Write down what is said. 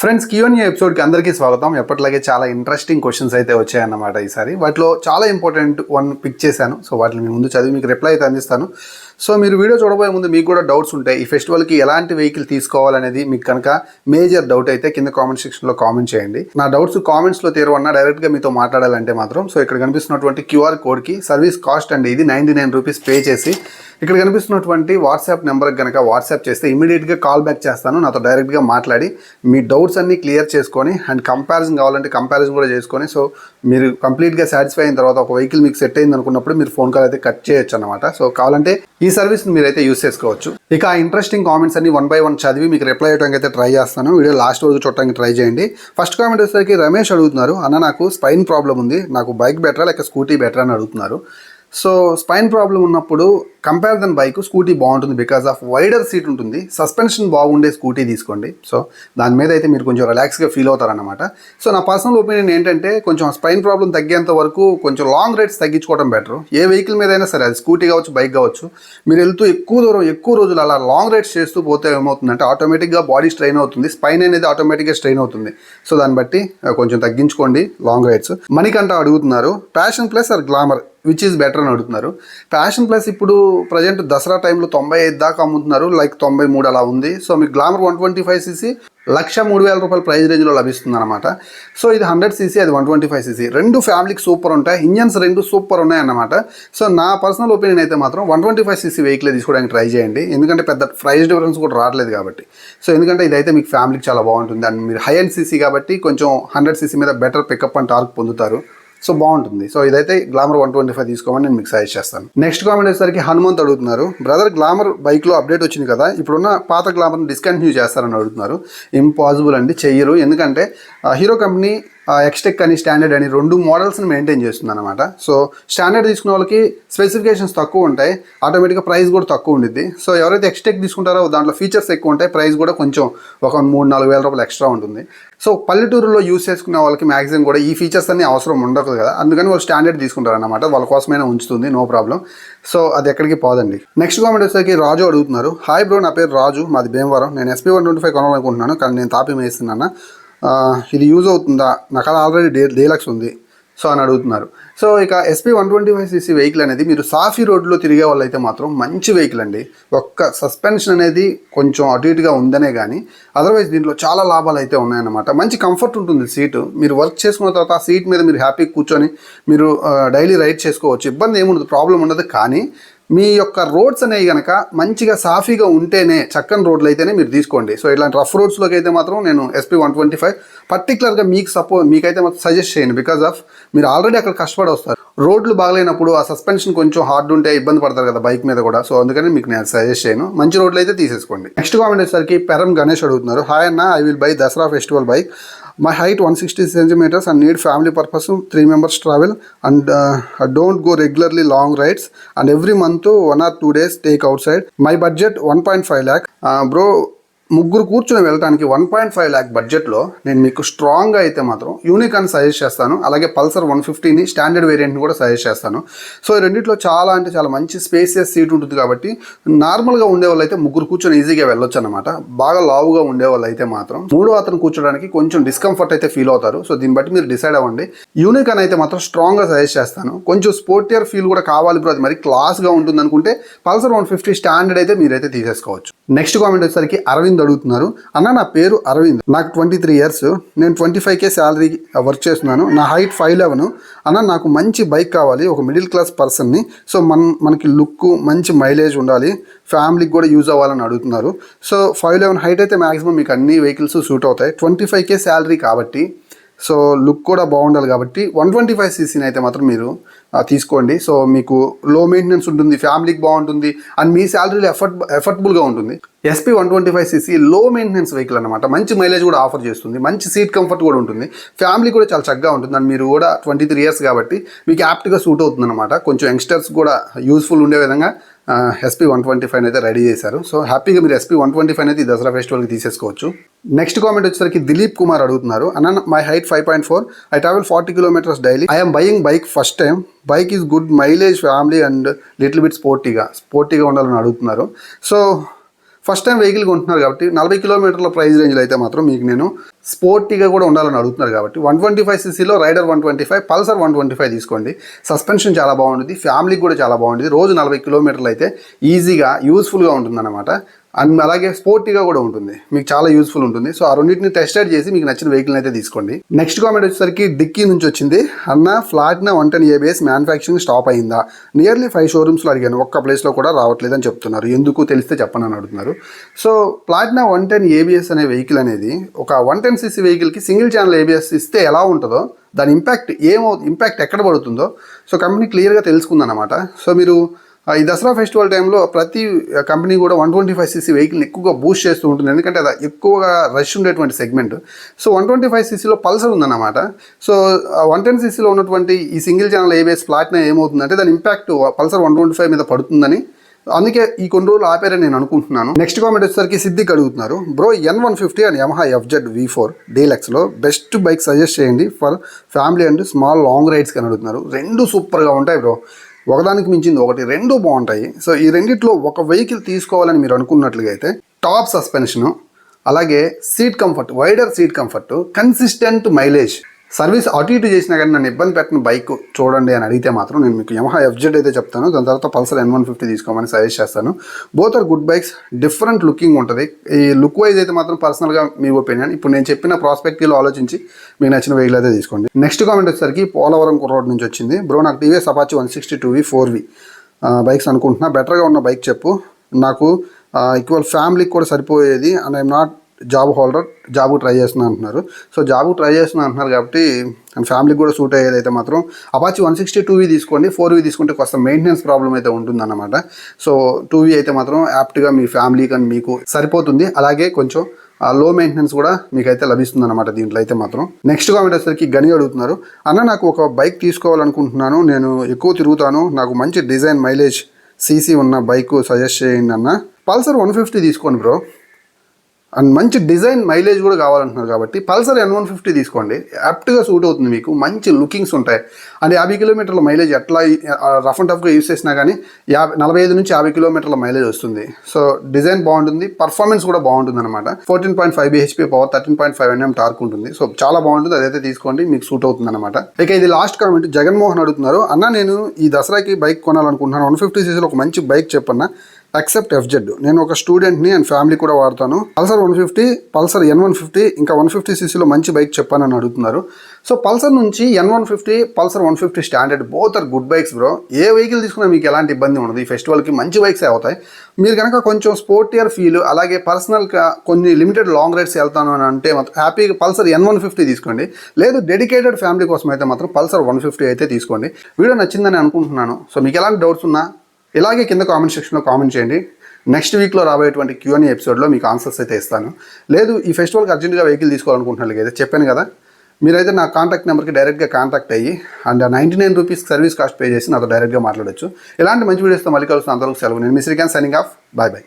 Friends Q&A ఎపిసోడ్కి అందరికీ స్వాగతం. ఎప్పటిలాగే చాలా ఇంట్రెస్టింగ్ క్వశ్చన్స్ అయితే వచ్చాయన్నమాట ఈసారి. వాటిలో చాలా ఇంపార్టెంట్ వన్ పిక్ చేశాను. సో వాటిని మీ ముందు చదివి మీకు రిప్లై అయితే అందిస్తాను. సో మీరు వీడియో చూడబోయే ముందు మీకు కూడా డౌట్స్ ఉంటాయి ఈ ఫెస్టివల్కి ఎలాంటి వెహికల్ తీసుకోవాలనేది మీకు కనుక మేజర్ డౌట్ అయితే కింద కామెంట్ సెక్షన్లో కామెంట్ చేయండి. నా డౌట్స్ కామెంట్స్లో తీరవన్నా డైరెక్ట్గా మీతో మాట్లాడాలంటే మాత్రం సో ఇక్కడ కనిపిస్తున్నటువంటి క్యూఆర్ కోడ్కి సర్వీస్ కాస్ట్ అండి ఇది నైంటీ నైన్ రూపీస్ పే చేసి ఇక్కడ కనిపిస్తున్నటువంటి వాట్సాప్ నెంబర్కి కనుక వాట్సాప్ చేస్తే ఇమీడియట్గా కాల్ బ్యాక్ చేస్తాను. నాతో డైరెక్ట్గా మాట్లాడి మీ డౌట్స్ అన్ని క్లియర్ చేసుకొని అండ్ కంపారిజన్ కావాలంటే కంపారిజన్ కూడా చేసుకొని సో మీరు కంప్లీట్గా సాటిస్ఫై అయిన తర్వాత ఒక వెహికల్ మీకు సెట్ అయింది అనుకున్నప్పుడు మీరు ఫోన్ కాల్ అయితే కట్ చేయొచ్చు అనమాట సో కావాలంటే ఈ ఈ సర్వీస్ మీరైతే యూస్ చేసుకోవచ్చు. ఇక ఆ ఇంట్రెస్టింగ్ కామెంట్స్ అన్ని వన్ బై వన్ చదివి మీకు రిప్లై చేయడానికి అయితే ట్రై చేస్తాను. వీడియో లాస్ట్ రోజు చూడడానికి ట్రై చేయండి. ఫస్ట్ కామెంట్ వచ్చేసరికి రమేష్ అడుగుతున్నారు అన్న నాకు స్పైన్ ప్రాబ్లం ఉంది. నాకు బైక్ బెటరా లేక స్కూటీ బెటరా అని అడుగుతున్నారు. సో స్పైన్ ప్రాబ్లం ఉన్నప్పుడు కంపేర్ దెన్ బైక్ స్కూటీ బాగుంటుంది బికాస్ ఆఫ్ వైడర్ సీట్ ఉంటుంది. సస్పెన్షన్ బాగుండే స్కూటీ తీసుకోండి. సో దాని మీద అయితే మీరు కొంచెం రిలాక్స్గా ఫీల్ అవుతారనమాట సో నా పర్సనల్ ఒపీనియన్ ఏంటంటే కొంచెం స్పైన్ ప్రాబ్లం తగ్గేంత వరకు కొంచెం లాంగ్ రైడ్స్ తగ్గించుకోవడం బెటర్ ఏ వెహికల్ మీద అయినా సరే అది స్కూటీ కావచ్చు బైక్ కావచ్చు మీరు వెళ్తూ ఎక్కువ దూరం ఎక్కువ రోజులు అలా లాంగ్ రైడ్స్ చేస్తూ పోతే ఏమవుతుందంటే ఆటోమేటిక్గా బాడీ స్ట్రెయిన్ అవుతుంది. స్పైన్ అనేది ఆటోమేటిక్గా స్ట్రెయిన్ అవుతుంది. సో దాన్ని బట్టి కొంచెం తగ్గించుకోండి లాంగ్ రైడ్స్ మణికంట అడుగుతున్నారు passion plus or glamour which is better అని అడుగుతున్నారు. ప్యాషన్ ప్లస్ ఇప్పుడు ప్రజెంట్ దసరా టైంలో తొంభై ఐదు దాకా అమ్ముతున్నారు. లైక్ తొంభై మూడు అలా ఉంది. సో మీకు glamour one twenty five CC లక్ష మూడు వేల రూపాయల ప్రైస్ రేంజ్లో లభిస్తుంది అనమాట సో ఇది హండ్రెడ్ సీసీ అది వన్ ట్వంటీ ఫైవ్ సీసీ రెండు ఫ్యామిలీకి సూపర్ ఉంటాయి. ఇంజన్స్ రెండు సూపర్ ఉన్నాయి అన్నమాట సో నా పర్సనల్ ఒపీనియన్ అయితే మాత్రం one twenty five CC vehicle తీసుకోవడానికి ట్రై చేయండి. ఎందుకంటే పెద్ద ప్రైస్ డిఫరెన్స్ కూడా రావట్లేదు కాబట్టి. సో ఎందుకంటే ఇదైతే మీకు ఫ్యామిలీకి చాలా బాగుంటుంది. అండ్ మీరు హై అండ్ సీసీ కాబట్టి కొంచెం హండ్రెడ్ సీసీ మీద బెటర్ పికప్ అండ్ టార్క్ పొందుతారు. సో బాగుంటుంది. సో ఇదైతే గ్లామర్ వన్ ట్వంటీ ఫైవ్ తీసుకోమని నేను మీకు సజెస్ట్ చేస్తాను. నెక్స్ట్ కామెంట్ వచ్చేసరికి హనుమంత్ అడుగుతున్నారు. బ్రదర్ గ్లామర్ బైక్లో అప్డేట్ వచ్చింది కదా ఇప్పుడున్న పాత గ్లామర్ని డిస్కంటిన్యూ చేస్తారని అడుగుతున్నారు. ఇంపాసిబుల్ అండి చెయ్యరు. ఎందుకంటే హీరో కంపెనీ ఎక్స్టెక్ అని స్టాండర్డ్ అని రెండు మోడల్స్ని మెయింటైన్ చేస్తుంది అనమాట సో స్టాండర్డ్ తీసుకున్న వాళ్ళకి స్పెసిఫికేషన్స్ తక్కువ ఉంటాయి. ఆటోమేటిక్గా ప్రైస్ కూడా తక్కువ ఉండిద్ది. సో ఎవరైతే ఎక్స్టెక్ తీసుకుంటారో దాంట్లో ఫీచర్స్ ఎక్కువ ఉంటాయి. ప్రైస్ కూడా కొంచెం ఒక మూడు నాలుగు వేల రూపాయలు ఎక్స్ట్రా ఉంటుంది. సో పల్లెటూరులో యూస్ చేసుకున్న వాళ్ళకి మ్యాక్సిమం కూడా ఈ ఫీచర్స్ అన్ని అవసరం ఉండదు కదా. అందుకని వాళ్ళు స్టాండర్డ్ తీసుకుంటారు అనమాట వాళ్ళ కోసమైనా ఉంచుతుంది. నో ప్రాబ్లం సో అది ఎక్కడికి పోదండి. నెక్స్ట్ కామెంట్ వచ్చేసరికి రాజు అడుగుతున్నారు. హాయ్ బ్రో నా పేరు రాజు. మాది భీమవరం. నేను ఎస్పీ వన్ ట్వంటీ ఫైవ్ కొనాలనుకుంటున్నాను. కానీ నేను తాపి వేస్తున్నాను ఇది యూజ్ అవుతుందా? నాకు ఆల్రెడీ డే డీలక్స్ ఉంది. సో అని అడుగుతున్నారు. సో ఇక SP one twenty five CC vehicle అనేది మీరు సాఫీ రోడ్లో తిరిగే వాళ్ళైతే మాత్రం మంచి వెహికల్ అండి. ఒక్క సస్పెన్షన్ అనేది కొంచెం అటు ఇటుగా ఉందనే కానీ అదర్వైజ్ దీంట్లో చాలా లాభాలు అయితే ఉన్నాయన్నమాట. మంచి కంఫర్ట్ ఉంటుంది సీటు మీరు వర్క్ చేసుకున్న తర్వాత ఆ సీట్ మీద మీరు హ్యాపీ కూర్చొని మీరు డైలీ రైడ్ చేసుకోవచ్చు. ఇబ్బంది ఏముండదు ప్రాబ్లం ఉండదు. కానీ మీ యొక్క రోడ్స్ అనేవి కనుక మంచిగా సాఫీగా ఉంటేనే చక్కని రోడ్లు అయితేనే మీరు తీసుకోండి. సో ఇలాంటి రఫ్ రోడ్స్లోకి అయితే మాత్రం నేను ఎస్పీ వన్ ట్వంటీ ఫైవ్ పర్టికులర్గా మీకు సపో మీకైతే సజెస్ట్ చేయండి. బికాజ్ ఆఫ్ మీరు ఆల్రెడీ అక్కడ కష్టపడి వస్తారు. రోడ్లు బాగలేనప్పుడు ఆ సస్పెన్షన్ కొంచెం హార్డ్ ఉంటే ఇబ్బంది పడతారు కదా బైక్ మీద కూడా. సో అందుకని మీకు నేను సజెస్ట్ చేయను. మంచి రోడ్లు అయితే తీసేసుకోండి. నెక్స్ట్ కామెంట్ వచ్చేసరికి పెరం గణేష్ అడుగుతున్నారు. హాయ్ అన్న I will buy Dasara festival bike my height one sixty centimetres and need family purpose three members travel and don't go regularly long rides and every month one or two days take out side my budget one point five lakh bro ముగ్గురు కూర్చొని వెళ్ళడానికి one point five lakh బడ్జెట్లో నేను మీకు స్ట్రాంగ్గా అయితే మాత్రం unique అని సజెస్ట్ చేస్తాను. అలాగే పల్సర్ వన్ ఫిఫ్టీని స్టాండర్డ్ వేరియంట్ని కూడా సజెస్ట్ చేస్తాను. సో ఈ రెండింటిలో చాలా అంటే చాలా మంచి స్పేసియస్ సీట్ ఉంటుంది కాబట్టి నార్మల్గా ఉండే వాళ్ళు అయితే ముగ్గురు కూర్చొని ఈజీగా వెళ్ళొచ్చు అనమాట బాగా లావుగా ఉండే వాళ్ళు అయితే మాత్రం మూడో అతను కూర్చోడానికి కొంచెం డిస్కంఫర్ట్ అయితే ఫీల్ అవుతారు. సో దీన్ని బట్టి మీరు డిసైడ్ అవ్వండి. యూనిక్ అని అయితే మాత్రం స్ట్రాంగ్గా సజెస్ట్ చేస్తాను. కొంచెం స్పోర్టియర్ ఫీల్ కూడా కావాలి బ్రో అది మరి క్లాస్గా ఉంటుంది అనుకుంటే పల్సర్ వన్ ఫిఫ్టీ స్టాండర్డ్ అయితే మీరైతే తీసేసుకోవచ్చు. నెక్స్ట్ కామెంట్ వచ్చేసరికి అరవింద్ అడుగుతున్నారు. అన్న నా పేరు అరవింద్. నాకు ట్వంటీ త్రీ ఇయర్స్. నేను twenty five K salary work చేస్తున్నాను. నా హైట్ ఫైవ్ లెవెన్. అన్న నాకు మంచి బైక్ కావాలి. ఒక మిడిల్ క్లాస్ పర్సన్ని. సో మన మనకి లుక్ మంచి మైలేజ్ ఉండాలి. ఫ్యామిలీకి కూడా యూజ్ అవ్వాలని అడుగుతున్నారు. సో ఫైవ్ లెవెన్ హైట్ అయితే మాక్సిమం మీకు అన్ని వెహికల్స్ సూట్ అవుతాయి. ట్వంటీ ఫైవ్ కే శాలరీ కాబట్టి సో లుక్ కూడా బాగుండాలి కాబట్టి వన్ ట్వంటీ ఫైవ్ సీసీని అయితే మాత్రం మీరు తీసుకోండి. సో మీకు లో మెయింటెనెన్స్ ఉంటుంది ఫ్యామిలీకి బాగుంటుంది అండ్ మీ శాలరీలో ఎఫర్ట్ ఎఫర్టబుల్గా ఉంటుంది. SP one twenty five CC లో మెయింటెనెన్స్ వెహికల్ అనమాట మంచి మైలేజ్ కూడా ఆఫర్ చేస్తుంది. మంచి సీట్ కంఫర్ట్ కూడా ఉంటుంది. ఫ్యామిలీ కూడా చాలా చక్కగా ఉంటుంది. అండ్ మీరు కూడా ట్వంటీ త్రీ ఇయర్స్ కాబట్టి మీకు యాప్ట్గా సూట్ అవుతుంది అనమాట కొంచెం యంగ్స్టర్స్ కూడా యూస్ఫుల్ ఉండే విధంగా ఎస్పీ వన్ ట్వంటీ ఫైవ్ అయితే రెడీ చేశారు. సో హ్యాపీగా మీరు ఎస్పీ వన్ ట్వంటీ ఫైవ్ అయితే ఈ దసరా ఫెస్టివల్కి తీసేసుకోవచ్చు. నెక్స్ట్ కామెంట్ వచ్చేసరికి దిలీప్ కుమార్ అడుగుతున్నారు. అన్న my height five point four I travel forty kilometres daily I'm buying bike first time bike is good mileage family and little bit స్పోర్టీగా స్పోర్టీగా ఉండాలని అడుగుతున్నారు. సో ఫస్ట్ టైం వెహికల్ కొంటున్నారు కాబట్టి నలభై కిలోమీటర్ల ప్రైస్ రేంజ్లో అయితే మాత్రం మీకు నేను స్పోర్టీగా కూడా ఉండాలని అడుగుతున్నారు కాబట్టి one twenty five సీసీలో rider one twenty five Pulsar one twenty five తీసుకోండి. సస్పెన్షన్ చాలా బాగుంటుంది ఫ్యామిలీకి కూడా చాలా బాగుంటుంది. రోజు నలభై కిలోమీటర్లు అయితే ఈజీగా యూస్ఫుల్గా ఉంటుందన్నమాట. అండ్ అలాగే స్పోర్టీగా కూడా ఉంటుంది. మీకు చాలా యూస్ఫుల్ ఉంటుంది. సో ఆ రెండింటిని టెస్ట్ రైడ్ చేసి మీకు నచ్చిన వెహికల్ అయితే తీసుకోండి. నెక్స్ట్ కామెంట్ వచ్చేసరికి డిక్కీ నుంచి వచ్చింది. అన్న Platina one ten ABS manufacturing stop అయిందా? నియర్లీ ఫైవ్ షోరూమ్స్లో అడిగాను. ఒక్క ప్లేస్లో కూడా రావట్లేదని చెప్తున్నారు. ఎందుకు తెలిస్తే చెప్పను అని అడుగుతున్నారు. So Platina one ten ABS అనే వెహికల్ అనేది ఒక వన్ టెన్ సీసీ వెహికల్కి సింగిల్ ఛానల్ ఏబిఎస్ ఇస్తే ఎలా ఉంటుందో దాని ఇంపాక్ట్ ఏమవు ఇంపాక్ట్ ఎక్కడ పడుతుందో సో కంపెనీ క్లియర్గా తెలుసుకుందన్నమాట. సో మీరు ఈ దసరా ఫెస్టివల్ టైంలో ప్రతి కంపెనీ కూడా వన్ ట్వంటీ ఫైవ్ సీసీ వెహికల్ని ఎక్కువగా బూస్ట్ చేస్తూ ఉంటుంది. ఎందుకంటే అది ఎక్కువగా రష్ ఉండేటువంటి segment. So one twenty five సీసీలో Pulsar ఉందన్నమాట. సో వన్ టెన్ సీసీలో ఉన్నటువంటి ఈ సింగిల్ ఛానల్ ఏబిఎస్ ప్లాట్న ఏమవుతుందంటే దాని impact Pulsar one twenty five మీద పడుతుందని. అందుకే ఈ కొన్ని రోజులు ఆపారని నేను అనుకుంటున్నాను. నెక్స్ట్ కామెంట్ వచ్చేసరికి సిద్దిక్ అడుగుతున్నారు. Bro N one fifty and Yamaha FZ V four డీలక్స్లో best bike suggest చేయండి for family and small long రైడ్స్కి అని అడుగుతున్నారు. రెండు సూపర్గా ఉంటాయి బ్రో. ఒకదానికి మించింది ఒకటి రెండు బాగుంటాయి. సో ఈ రెండిట్లో ఒక వెహికల్ తీసుకోవాలని మీరు అనుకున్నట్లుగా అయితే టాప్ సస్పెన్షను అలాగే seat comfort wider seat comfort consistent mileage service అటు ఇటు చేసినా కానీ నన్ను ఇబ్బంది పెట్టిన బైక్ చూడండి అని అడిగితే మాత్రం నేను మీకు యమహా ఎఫ్జెడ్ అయితే చెప్తాను. దాని తర్వాత పల్సర్ ఎన్ వన్ ఫిఫ్టీ తీసుకోమని సజెస్ట్ చేస్తాను. Both are good bikes different looking ఉంటుంది. ఈ లుక్ వైజ్ అయితే మాత్రం పర్సనల్గా మీ ఒపీనియన్ ఇప్పుడు నేను చెప్పిన ప్రాస్పెక్టివ్లో ఆలోచించి మీకు నచ్చిన వెహికల్ అయితే తీసుకోండి. నెక్స్ట్ కామెంట్ వచ్చేసరికి పోలవరం రోడ్ నుంచి వచ్చింది. బ్రో నాకు TVS Apache one sixty two V four V bikes అనుకుంటున్నా. బెటర్గా ఉన్న బైక్ చెప్పు. నాకు ఈక్వల్ ఫ్యామిలీకి కూడా సరిపోయేది. And I'm not job holder job try చేస్తున్నా అంటున్నారు. సో జాబ్ ట్రై చేస్తున్నా అంటున్నారు కాబట్టి అండ్ ఫ్యామిలీకి కూడా సూట్ అయ్యేదైతే మాత్రం Apache one sixty two V తీసుకోండి ఫోర్ వి తీసుకుంటే కొంత మెయింటెనెన్స్ ప్రాబ్లం అయితే ఉంటుందన్నమాట. సో టూ వి అయితే మాత్రం యాప్ట్గా మీ ఫ్యామిలీ కానీ మీకు సరిపోతుంది. అలాగే కొంచెం లో మెయింటెనెన్స్ కూడా మీకైతే లభిస్తుంది అనమాట దీంట్లో అయితే మాత్రం. నెక్స్ట్ కామెంట్ వచ్చేసరికి గని అడుగుతున్నారు. అన్న నాకు ఒక బైక్ తీసుకోవాలనుకుంటున్నాను. నేను ఎక్కువ తిరుగుతాను. నాకు మంచి డిజైన్ మైలేజ్ సీసీ ఉన్న బైక్ సజెస్ట్ చేయండి అన్న. పల్సర్ వన్ ఫిఫ్టీ తీసుకోండి బ్రో. అండ్ మంచి డిజైన్ మైలేజ్ కూడా కావాలంటున్నారు కాబట్టి పల్సర్ ఎన్ వన్ ఫిఫ్టీ తీసుకోండి. యాప్ట్గా సూట్ అవుతుంది మీకు. మంచి లుకింగ్స్ ఉంటాయి. అండ్ యాభై కిలోమీటర్ల మైలేజ్ ఎట్లా రఫ్ అండ్ టఫ్గా యూస్ చేసినా కానీ యాభై నలభై ఐదు నుంచి యాభై కిలోమీటర్ల మైలేజ్ వస్తుంది. సో డిజైన్ బాగుంటుంది. పర్ఫార్మెన్స్ కూడా బాగుంటుంది అనమాట fourteen point five BHP power thirteen point five NM torque ఉంటుంది. సో చాలా బాగుంటుంది. అదైతే తీసుకోండి. మీకు సూట్ అవుతుంది అనమాట ఇక ఇది లాస్ట్ కామెంట్. జగన్మోహన్ అడుగుతున్నారు అన్న నేను ఈ దసరాకి బైక్ కొనాలనుకుంటున్నాను. వన్ ఫిఫ్టీ సీసీలో ఒక మంచి బైక్ చెప్పన్నా. అక్సెప్ట్ ఎఫ్జెడ్ నేను ఒక స్టూడెంట్ని అండ్ ఫ్యామిలీ కూడా వాడతాను. Pulsar one fifty Pulsar N one fifty ఇంకా వన్ ఫిఫ్టీ సీసీలో మంచి బైక్ చెప్పానని అడుగుతున్నారు. సో పల్సర్ నుంచి N one fifty Pulsar one fifty standard both are good bikes bro A vehicle తీసుకున్నా మీకు ఎలాంటి ఇబ్బంది ఉండదు. ఈ ఫెస్టివల్కి మంచి బైక్స్ అవుతాయి. మీరు కనుక కొంచెం స్పోర్టియర్ ఫీల్ అలాగే పర్సనల్గా కొన్ని లిమిటెడ్ లాంగ్ రైడ్స్ వెళ్తాను అని అంటే మాత్రం హ్యాపీగా పల్సర్ ఎన్ వన్ ఫిఫ్టీ తీసుకోండి. లేదు డెడికేటెడ్ ఫ్యామిలీ కోసం అయితే మాత్రం పల్సర్ వన్ ఫిఫ్టీ అయితే తీసుకోండి. వీడియో నచ్చిందని అనుకుంటున్నాను. సో మీకు ఎలాంటి డౌట్స్ ఉన్నా ఇలాగే కింద కామెంట్ సెక్షన్లో కామెంట్ చేయండి. నెక్స్ట్ వీక్లో రాబోయేటువంటి క్యూఎన్ ఎపిసోడ్లో మీకు ఆన్సర్స్ అయితే ఇస్తాను. లేదు ఈ ఫెస్టివల్కి అర్జెంట్గా వెహికల్ తీసుకోవాలనుకుంటున్నారు అయితే చెప్పాను కదా. మీరైతే నా కాంటాక్ట్ నెంబర్కి డైరెక్ట్గా కాంటాక్ట్ అయ్యి and ninety nine rupees service cost pay చేసి నాతో డైరెక్ట్గా మాట్లాడొచ్చు. ఇలాంటి మంచి వీడియోస్తో మళ్ళీ కలుస్తాను. అందరూ సెలవు. నేను మీ Srikanth signing off bye bye